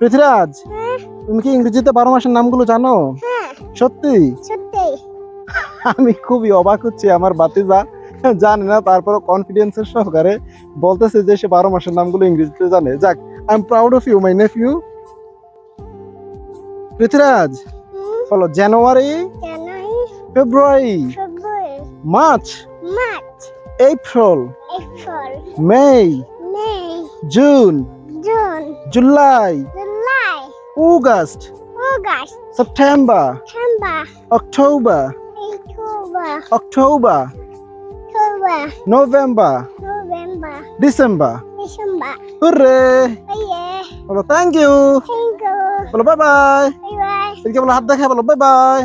পৃথ্বীরাজ হ্যাঁ? তুমি কি ইংরেজিতে বারো মাসের নামগুলো জানো? হ্যাঁ। সত্যি? সত্যি। আমি খুবই অবাক হচ্ছি আমার বাতিজা জানে না তারপর কনফিডেন্সের সহকারে বলতেছে যে সে বারো মাসের নামগুলো ইংরেজিতে জানে। যাক I am proud of you my nephew Prithviraj hmm, বলো January? February? March? April? May? June? July. July August, September, September, October, October, October, October, November, November, December. December. Hooray! Oh yeah. বলো thank you thank you বলো bye bye bye bye এদিকে বলো হাত দেখে বলো bye by